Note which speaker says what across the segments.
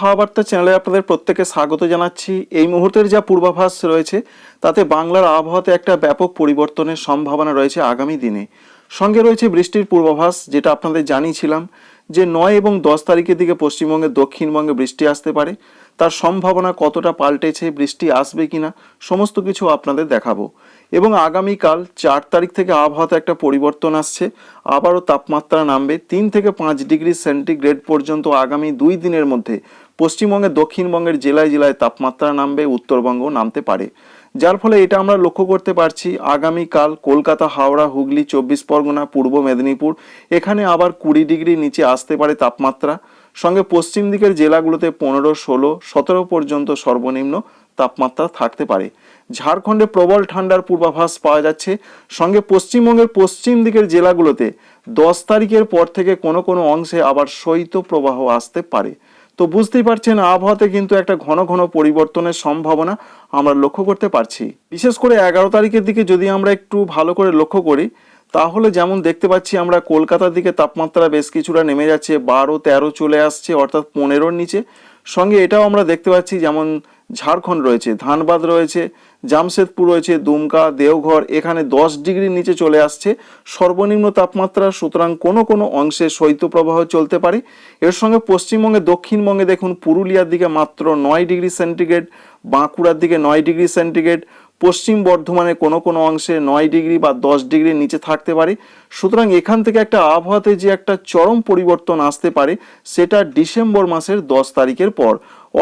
Speaker 1: হাওয়া বার্তা চ্যানেলে আপনাদের প্রত্যেকে স্বাগত জানাচ্ছি। এই মুহূর্তের যা পূর্বাভাস রয়েছে, তাতে বাংলার আবহাওয়াতে একটা ব্যাপক পরিবর্তনের সম্ভাবনা রয়েছে আগামী দিনে। সঙ্গে রয়েছে বৃষ্টির পূর্বাভাস, যেটা আপনাদের জানিয়েছিলাম, যে নয় এবং দশ তারিখের দিকে পশ্চিমবঙ্গে, দক্ষিণবঙ্গে বৃষ্টি আসতে পারে। তার সম্ভাবনা কতটা পাল্টেছে, বৃষ্টি আসবে কিনা, সমস্ত কিছু আপনাদের দেখাবো। এবং আগামীকাল চার তারিখ থেকে আবহাওয়াতে একটা পরিবর্তন আসছে। আবারও তাপমাত্রা নামবে তিন থেকে পাঁচ ডিগ্রি সেন্টিগ্রেড পর্যন্ত আগামী দুই দিনের মধ্যে। পশ্চিমবঙ্গের, দক্ষিণবঙ্গের জেলায় জেলায় তাপমাত্রা নামবে উত্তরবঙ্গ নামতে পারে। যার ফলে এটা আমরা লক্ষ্য করতে পারছি। আগামীকাল কলকাতা, হাওড়া, হুগলি, চব্বিশ পরগনা, পূর্ব মেদিনীপুর, এখানে আবার কুড়ি ডিগ্রি নিচে আসতে পারে তাপমাত্রা। সঙ্গে পশ্চিম দিকের জেলাগুলোতে পনেরো, ষোলো, সতেরো পর্যন্ত সর্বনিম্ন তাপমাত্রা থাকতে পারে। ঝাড়খণ্ডে প্রবল ঠান্ডার পূর্বাভাস পাওয়া যাচ্ছে। সঙ্গে পশ্চিমবঙ্গের পশ্চিম দিকের জেলাগুলোতে দশ তারিখের পর থেকে কোনো কোনো অংশে আবার শৈত্য প্রবাহ আসতে পারে। তো বুঝতেই পারছেন, আবহাওয়াতে কিন্তু একটা ঘন ঘন পরিবর্তনের সম্ভাবনা আমরা লক্ষ্য করতে পারছি। বিশেষ করে এগারো তারিখের দিকে যদি আমরা একটু ভালো করে লক্ষ্য করি, তাহলে যেমন দেখতে পাচ্ছি আমরা কলকাতার দিকে তাপমাত্রা বেশ কিছুটা নেমে যাচ্ছে, বারো, তেরো চলে আসছে, অর্থাৎ পনেরোর নিচে। সঙ্গে এটাও আমরা দেখতে পাচ্ছি যেমন ঝাড়খণ্ড রয়েছে, ধানবাদ রয়েছে জামশেদপুর রয়েছে দুমকা, দেওঘর, এখানে দশ ডিগ্রির নিচে চলে আসছে। সর্বনিম্ন তাপমাত্রা, সুতরাং কোনো কোনো অংশে শৈত্যপ্রবাহ চলতে পারে। এর সঙ্গে পশ্চিমবঙ্গে, দক্ষিণবঙ্গে দেখুন, পুরুলিয়ার দিকে মাত্র নয় ডিগ্রি সেন্টিগ্রেড, বাঁকুড়ার দিকে নয় ডিগ্রি সেন্টিগ্রেড, পশ্চিম বর্ধমানে কোনো কোনো অংশে নয় ডিগ্রি বা দশ ডিগ্রির নিচে থাকতে পারে। সুতরাং এখান থেকে একটা আবহাওয়াতে যে একটা চরম পরিবর্তন আসতে পারে, সেটা ডিসেম্বর মাসের দশ তারিখের পর।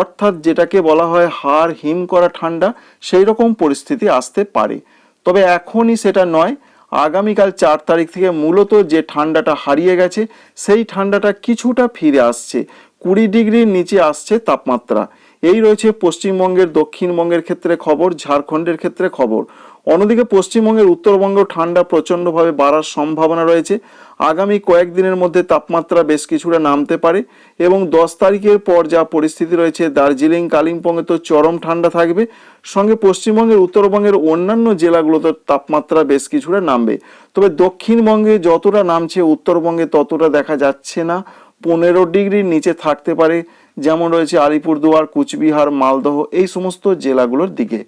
Speaker 1: অর্থাৎ যেটাকে বলা হয় হাড় হিম করা ঠান্ডা, সেই রকম পরিস্থিতি আসতে পারে। তবে এখনই সেটা নয়, আগামীকাল চার তারিখ থেকে মূলত যে ঠান্ডাটা হারিয়ে গেছে, সেই ঠান্ডাটা কিছুটা ফিরে আসছে। কুড়ি ডিগ্রির নিচে আসছে তাপমাত্রা। এই রয়েছে পশ্চিমবঙ্গের, দক্ষিণবঙ্গের ক্ষেত্রে খবর, ঝাড়খণ্ডের ক্ষেত্রে খবর। অন্যদিকে পশ্চিমবঙ্গের উত্তরবঙ্গ ঠান্ডা প্রচণ্ডভাবে বাড়ার সম্ভাবনা রয়েছে। আগামী কয়েকদিনের মধ্যে তাপমাত্রা বেশ কিছুটা নামতে পারে এবং দশ তারিখের পর যা পরিস্থিতি রয়েছে, দার্জিলিং, কালিম্পংয়ে তো চরম ঠান্ডা থাকবে। সঙ্গে পশ্চিমবঙ্গের, উত্তরবঙ্গের অন্যান্য জেলাগুলোতে তাপমাত্রা বেশ কিছুটা নামবে। তবে দক্ষিণবঙ্গে যতটা নামছে, উত্তরবঙ্গে ততটা দেখা যাচ্ছে না। পনেরো ডিগ্রির নিচে থাকতে পারে। যেমন রয়েছে আলিপুরদুয়ার, কুচবিহার, মালদহ, এই সমস্ত জেলাগুলোর দিকে।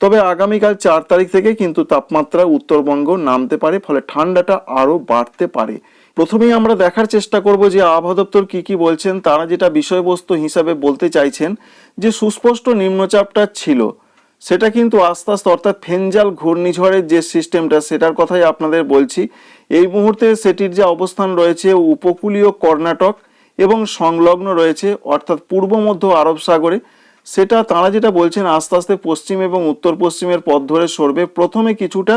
Speaker 1: তবে আগামীকাল চার তারিখ থেকে কিন্তু তাপমাত্রা উত্তরবঙ্গ নামতে পারে, ফলে ঠান্ডাটা আরও বাড়তে পারে। প্রথমেই আমরা দেখার চেষ্টা করব যে আবহাওয়া দপ্তর কী কী বলছেন। তারা যেটা বিষয়বস্তু হিসাবে বলতে চাইছেন যে সুস্পষ্ট নিম্নচাপটা ছিল, সেটা কিন্তু আস্তে আস্তে অর্থাৎ ফেঞ্জাল ঘূর্ণিঝড়ের যে সিস্টেমটা, সেটার কথাই আপনাদের বলছি। এই মুহূর্তে সেটির যে অবস্থান রয়েছে, উপকূলীয় কর্ণাটক এবং সংলগ্ন রয়েছে, অর্থাৎ পূর্ব মধ্য আরব সাগরে। সেটা তারা যেটা বলছেন, আস্তে আস্তে পশ্চিম এবং উত্তর পশ্চিমের পথ ধরে সরবে। প্রথমে কিছুটা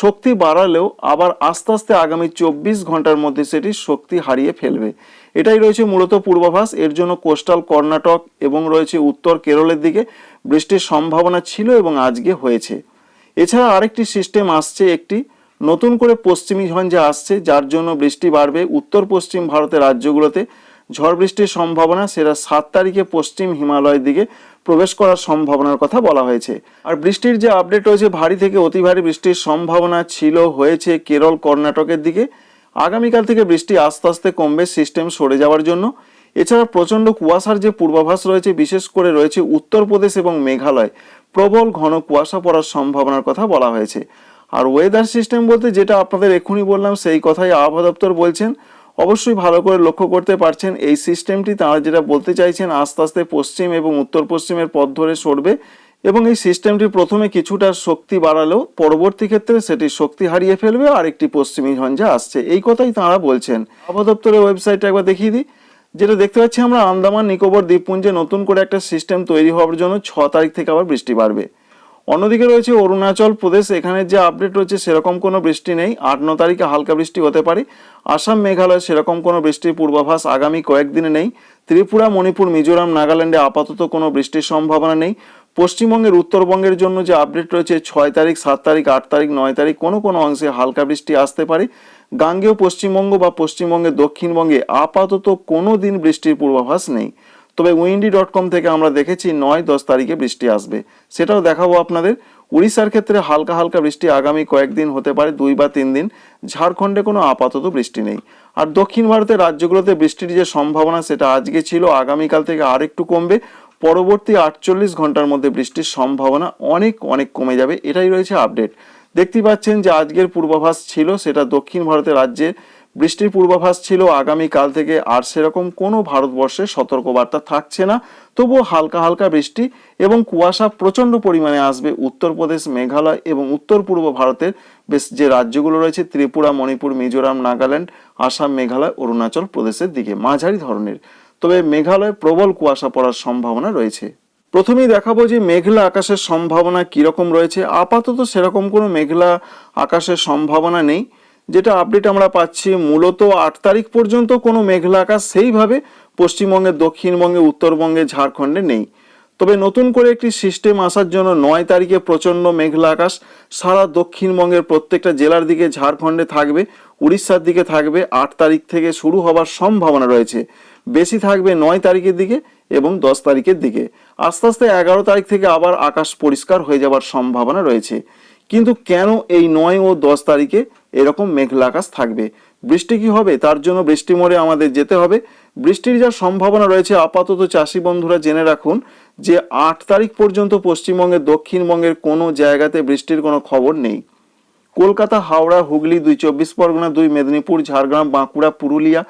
Speaker 1: শক্তি বাড়ালেও আবার আস্তে আস্তে আগামী চব্বিশ ঘণ্টার মধ্যে সেটি শক্তি হারিয়ে ফেলবে। এটাই রয়েছে মূলত পূর্বাভাস। এর জন্য কোস্টাল কর্ণাটক এবং রয়েছে উত্তর কেরলের দিকে বৃষ্টির সম্ভাবনা ছিল এবং আজকে হয়েছে। এছাড়া আরেকটি সিস্টেম আসছে একটি নতুন করে পশ্চিমী ঝঞ্ঝা আসছে, যার জন্য বৃষ্টি বাড়বে। উত্তর পশ্চিম ভারতের রাজ্যগুলোতে ঝড় বৃষ্টির সম্ভাবনা সেটা সাত তারিখে পশ্চিম হিমালয়ের দিকে প্রবেশ করার সম্ভাবনার কথা বলা হয়েছে। আর বৃষ্টির যে আপডেট রয়েছে, ভারী থেকে অতি ভারী বৃষ্টির সম্ভাবনা ছিল, হয়েছে কেরল, কর্ণাটকের দিকে। আগামীকাল থেকে বৃষ্টি আস্তে আস্তে কমবে সিস্টেম সরে যাওয়ার জন্য। এছাড়া প্রচণ্ড কুয়াশার যে পূর্বাভাস রয়েছে, বিশেষ করে রয়েছে উত্তরপ্রদেশ এবং মেঘালয়। প্রবল ঘন কুয়াশা পড়ার সম্ভাবনার কথা বলা হয়েছে। আর ওয়েদার সিস্টেম বলতে যেটা আপনাদের এক্ষুনি বললাম, সেই কথাই আবহাওয়া দপ্তর বলছেন। অবশ্যই ভালো করে লক্ষ্য করতে পারছেন, এই সিস্টেমটি তারা যেটা বলতে চাইছেন আস্তে আস্তে পশ্চিম এবং উত্তর পশ্চিমের পথ ধরে সরবে এবং এই সিস্টেমটি প্রথমে কিছুটা শক্তি বাড়ালেও পরবর্তী ক্ষেত্রে সেটি শক্তি হারিয়ে ফেলবে আর একটি পশ্চিমী ঝঞ্ঝা আসছে। এই কথাই তাঁরা বলছেন। আবহাওয়া দপ্তরের ওয়েবসাইটটা একবার দেখিয়ে দিই। যেটা দেখতে পাচ্ছি আমরা, আন্দামান, নিকোবর, দ্বীপপুঞ্জে নতুন করে একটা সিস্টেম তৈরি হওয়ার জন্য ছ তারিখ থেকে আবার বৃষ্টি বাড়বে। অন্যদিকে রয়েছে অরুণাচল প্রদেশ। এখানে যে আপডেট রয়েছে সেরকম কোনো বৃষ্টি নেই। আট, ন তারিখে হালকা বৃষ্টি হতে পারে। আসাম, মেঘালয় সেরকম কোনো বৃষ্টির পূর্বাভাস আগামী কয়েকদিনে নেই। ত্রিপুরা, মণিপুর, মিজোরাম, নাগাল্যান্ডে আপাতত কোনো বৃষ্টির সম্ভাবনা নেই। পশ্চিমবঙ্গের উত্তরবঙ্গের জন্য যে আপডেট রয়েছে, ছয় তারিখ, সাত তারিখ, আট তারিখ, নয় তারিখ, কোনো কোনো অংশে হালকা বৃষ্টি আসতে পারে। গাঙ্গেয় পশ্চিমবঙ্গ বা পশ্চিমবঙ্গের দক্ষিণবঙ্গে আপাতত কোনো দিন বৃষ্টির পূর্বাভাস নেই। তবে উইন্ডি ডট কম থেকে আমরা দেখেছি নয় দশ তারিখে বৃষ্টি আসবে। সেটাও দেখাবো আপনাদের। উড়িষ্যার ক্ষেত্রে হালকা হালকা বৃষ্টি আগামী কয়েকদিন হতে পারে, দুই বা তিন দিন। ঝাড়খণ্ডে কোনো আপাতত বৃষ্টি নেই। আর দক্ষিণ ভারতের রাজ্যগুলোতে বৃষ্টির যে সম্ভাবনা, সেটা আজকে ছিল, আগামীকাল থেকে আর একটু কমবে। পরবর্তী আটচল্লিশ ঘণ্টার মধ্যে বৃষ্টির সম্ভাবনা অনেক অনেক কমে যাবে। এটাই রয়েছে আপডেট। দেখতে পাচ্ছেন যে আজকের পূর্বাভাস ছিল, সেটা দক্ষিণ ভারতের রাজ্যে বৃষ্টির পূর্বাভাস ছিল, আগামীকাল থেকে আর সেরকম কোনো ভারতবর্ষে সতর্কবার্তা থাকছে না। তবুও হালকা হালকা বৃষ্টি এবং কুয়াশা প্রচণ্ড পরিমাণে আসবে উত্তরপ্রদেশ, মেঘালয় এবং উত্তর পূর্ব ভারতের বেশ যে রাজ্যগুলো রয়েছে, ত্রিপুরা, মণিপুর, মিজোরাম, নাগাল্যান্ড, আসাম, মেঘালয়, অরুণাচল প্রদেশের দিকে মাঝারি ধরনের। তবে মেঘালয়ে প্রবল কুয়াশা পড়ার সম্ভাবনা রয়েছে। প্রথমেই দেখাবো যে মেঘলা আকাশের সম্ভাবনা কীরকম রয়েছে। আপাতত সেরকম কোনো মেঘলা আকাশের সম্ভাবনা নেই। যেটা আপডেট আমরা পাচ্ছি, মূলত আট তারিখ পর্যন্ত কোনো মেঘলা আকাশ সেইভাবে পশ্চিমবঙ্গে, দক্ষিণবঙ্গে, উত্তরবঙ্গে, ঝাড়খণ্ডে নেই। তবে নতুন করে একটি সিস্টেম আসার জন্য নয় তারিখে প্রচণ্ড মেঘলা আকাশ সারা দক্ষিণবঙ্গের প্রত্যেকটা জেলার দিকে, ঝাড়খণ্ডে থাকবে, উড়িষ্যার দিকে থাকবে, আট তারিখ থেকে শুরু হবার সম্ভাবনা রয়েছে। বেশি থাকবে নয় তারিখের দিকে এবং দশ তারিখের দিকে। আস্তে আস্তে এগারো তারিখ থেকে আবার আকাশ পরিষ্কার হয়ে যাবার সম্ভাবনা রয়েছে। কিন্তু কেন এই নয় ও দশ তারিখে এরকম মেঘলা আকাশ থাকবে। বৃষ্টি কি হবে? তার জন্য বৃষ্টি মোড়ে আমাদের যেতে হবে। বৃষ্টির যা সম্ভাবনা রয়েছে, আপাতত চাষি বন্ধুরা জেনে রাখুন যে আট তারিখ পর্যন্ত পশ্চিমবঙ্গের দক্ষিণবঙ্গের কোনো জায়গাতে বৃষ্টির কোনো খবর নেই। কলকাতা, হাওড়া, হুগলি, দুই চব্বিশ পরগনা, দুই মেদিনীপুর, ঝাড়গ্রাম, বাঁকুড়া, পুরুলিয়া,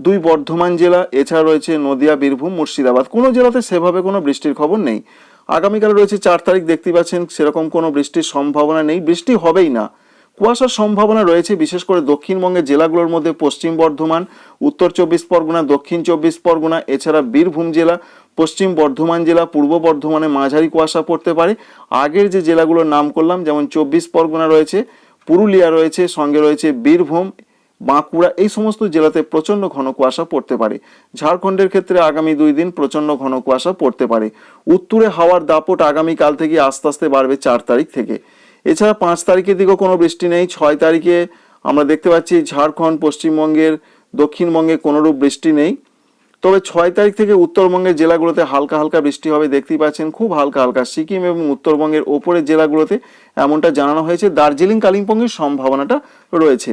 Speaker 1: দুই বর্ধমান জেলা, এছাড়া রয়েছে নদিয়া, বীরভূম, মুর্শিদাবাদ। কোনো জেলাতে সেভাবে কোনো বৃষ্টির খবর নেই। আগামীকাল রয়েছে চার তারিখ, দেখতে পাচ্ছেন সেরকম কোনো বৃষ্টির সম্ভাবনা নেই। বৃষ্টি হবেই না। কুয়াশার সম্ভাবনা রয়েছে, বিশেষ করে দক্ষিণবঙ্গের জেলাগুলোর মধ্যে পশ্চিম বর্ধমান, উত্তর চব্বিশ পরগনা, দক্ষিণ চব্বিশ পরগনা, এছাড়া বীরভূম জেলা, পশ্চিম বর্ধমান জেলা, পূর্ব বর্ধমানে মাঝারি কুয়াশা পড়তে পারে। আগের যে জেলাগুলোর নাম করলাম, যেমন চব্বিশ পরগনা রয়েছে, পুরুলিয়া রয়েছে, সঙ্গে রয়েছে বীরভূম, বাঁকুড়া, এই সমস্ত জেলাতে প্রচণ্ড ঘন কুয়াশা পড়তে পারে। ঝাড়খণ্ডের ক্ষেত্রে আগামী দুই দিন প্রচণ্ড ঘন কুয়াশা পড়তে পারে। উত্তরে হাওয়ার দাপট আগামীকাল থেকে আস্তে আস্তে বাড়বে চার তারিখ থেকে। এছাড়া পাঁচ তারিখের দিকেও কোনো বৃষ্টি নেই। ছয় তারিখে আমরা দেখতে পাচ্ছি ঝাড়খণ্ড, পশ্চিমবঙ্গের দক্ষিণবঙ্গে কোনোরূপ বৃষ্টি নেই। তবে ছয় তারিখ থেকে উত্তরবঙ্গের জেলাগুলোতে হালকা হালকা বৃষ্টি হবে, দেখতেই পাচ্ছেন খুব হালকা হালকা। সিকিম এবং উত্তরবঙ্গের ওপরের জেলাগুলোতে এমনটা জানানো হয়েছে। দার্জিলিং, কালিম্পংয়ের সম্ভাবনাটা রয়েছে।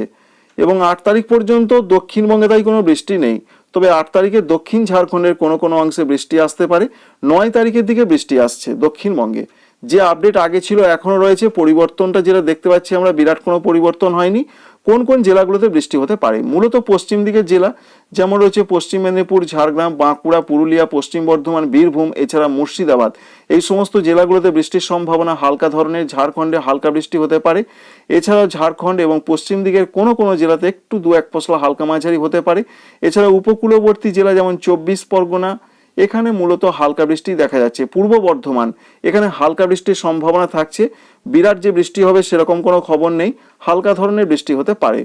Speaker 1: এবং আট তারিখ পর্যন্ত দক্ষিণবঙ্গে তাই কোনো বৃষ্টি নেই। তবে আট তারিখে দক্ষিণ ঝাড়খণ্ডের কোনো কোনো অংশে বৃষ্টি আসতে পারে। নয় তারিখের দিকে বৃষ্টি আসছে দক্ষিণবঙ্গে। যে আপডেট আগে ছিল, এখনও রয়েছে। পরিবর্তনটা যেটা দেখতে পাচ্ছি আমরা, বিরাট কোনো পরিবর্তন হয়নি। কোন কোন জেলাগুলোতে বৃষ্টি হতে পারে? মূলত পশ্চিম দিকের জেলা, যেমন রয়েছে পশ্চিম মেদিনীপুর, ঝাড়গ্রাম, বাঁকুড়া, পুরুলিয়া, পশ্চিম বর্ধমান, বীরভূম, এছাড়া মুর্শিদাবাদ। এই সমস্ত জেলাগুলোতে বৃষ্টির সম্ভাবনা হালকা ধরনের, ঝাড়খণ্ডে হালকা বৃষ্টি হতে পারে। এছাড়াও ঝাড়খণ্ড এবং পশ্চিম দিকের কোনো কোনো জেলাতে একটু দু এক পশলা হালকা মাঝারি হতে পারে। এছাড়া উপকূলবর্তী জেলা যেমন চব্বিশ পরগনা এখানে মূলত হালকা বৃষ্টি দেখা যাচ্ছে, পূর্ব বর্ধমান। এখানে হালকা বৃষ্টির সম্ভাবনা থাকছে। বিরাট যে বৃষ্টি হবে সেরকম কোনো খবর নেই। হালকা ধরনের বৃষ্টি হতে পারে।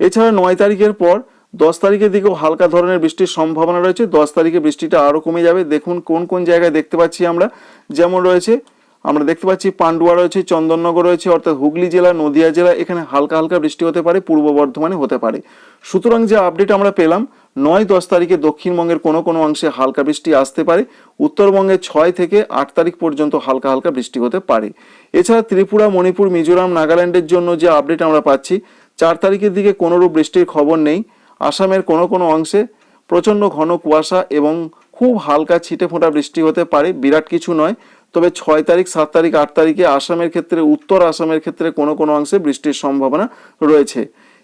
Speaker 1: এছাড়া নয় তারিখের পর, দশ তারিখের দিকেও হালকা ধরনের বৃষ্টির সম্ভাবনা রয়েছে। দশ তারিখে বৃষ্টিটা আরও কমে যাবে। দেখুন কোন কোন জায়গায় দেখতে পাচ্ছি আমরা। যেমন রয়েছে আমরা দেখতে পাচ্ছি পান্ডুয়া রয়েছে, চন্দননগর রয়েছে, অর্থাৎ হুগলি জেলা, নদিয়া জেলা, এখানে হালকা হালকা বৃষ্টি হতে পারে, পূর্ব বর্ধমানে হতে পারে। সুতরাং যে আপডেট আমরা পেলাম, নয় দশ তারিখে দক্ষিণবঙ্গের কোনো কোনো অংশে হালকা বৃষ্টি আসতে পারে, উত্তরবঙ্গে ছয় থেকে আট তারিখ পর্যন্ত হালকা হালকা বৃষ্টি হতে পারে। এছাড়া ত্রিপুরা, মণিপুর, মিজোরাম, নাগাল্যান্ডের জন্য যে আপডেট আমরা পাচ্ছি, চার তারিখের দিকে কোনোরূপ বৃষ্টির খবর নেই। আসামের কোনো কোনো অংশে প্রচণ্ড ঘন কুয়াশা এবং খুব হালকা ছিটে ফোঁটা বৃষ্টি হতে পারে, বিরাট কিছু নয়। তবে ছয় তারিখ, সাত তারিখ, আট তারিখে আসামের ক্ষেত্রে, উত্তর আসামের ক্ষেত্রে কোনো কোনো অংশে বৃষ্টির সম্ভাবনা রয়েছে।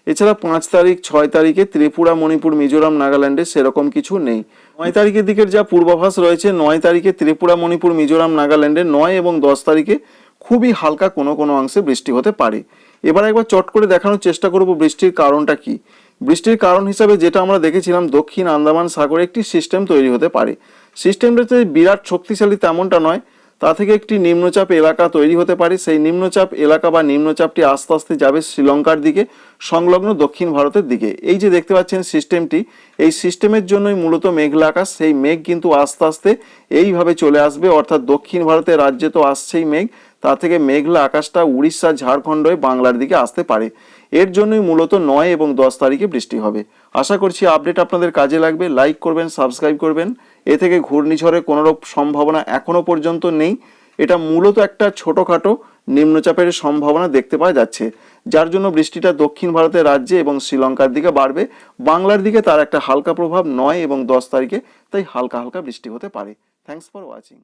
Speaker 1: এছাড়া পাঁচ তারিখ, ছয় তারিখে ত্রিপুরা, মণিপুর, মিজোরাম, নাগাল্যান্ডে সেরকম কিছু নেই। নয় তারিখের দিকের যা পূর্বাভাস রয়েছে, নয় তারিখে ত্রিপুরা, মণিপুর, মিজোরাম, নাগাল্যান্ডে নয় এবং দশ তারিখে খুবই হালকা কোনো কোনো অংশে বৃষ্টি হতে পারে। এবার একবার চট করে দেখানোর চেষ্টা করব বৃষ্টির কারণটা কি। বৃষ্টির কারণ হিসাবে যেটা আমরা দেখেছিলাম, দক্ষিণ আন্দামান সাগরে একটি সিস্টেম তৈরি হতে পারে। সিস্টেমটাতে বিরাট শক্তিশালী তেমনটা নয় তা থেকে একটি নিম্নচাপ এলাকা তৈরি হতে পারে। সেই নিম্নচাপ এলাকা বা নিম্নচাপটি আস্তে আস্তে যাবে শ্রীলঙ্কার দিকে, সংলগ্ন দক্ষিণ ভারতের দিকে। এই যে দেখতে পাচ্ছেন সিস্টেমটি, এই সিস্টেমের জন্যই মূলত মেঘলা আকাশ। সেই মেঘ কিন্তু আস্তে আস্তে এইভাবে চলে আসবে। অর্থাৎ দক্ষিণ ভারতের রাজ্যে তো আসছেই মেঘ। তা থেকে মেঘলা আকাশটা উড়িষ্যা, ঝাড়খণ্ড হয়ে বাংলার দিকে আসতে পারে। এর জন্যই মূলত নয় এবং দশ তারিখে বৃষ্টি হবে। আশা করছি আপডেট আপনাদের কাজে লাগবে। লাইক করবেন, সাবস্ক্রাইব করবেন। এ থেকে ঘূর্ণিঝড়ের কোনো সম্ভাবনা এখনও পর্যন্ত নেই। এটা মূলত একটা ছোটোখাটো নিম্নচাপের সম্ভাবনা দেখতে পাওয়া যাচ্ছে, যার জন্য বৃষ্টিটা দক্ষিণ ভারতের রাজ্যে এবং শ্রীলঙ্কার দিকে বাড়বে। বাংলার দিকে তার একটা হালকা প্রভাব নয় এবং দশ তারিখে, তাই হালকা হালকা বৃষ্টি হতে পারে। Thanks for watching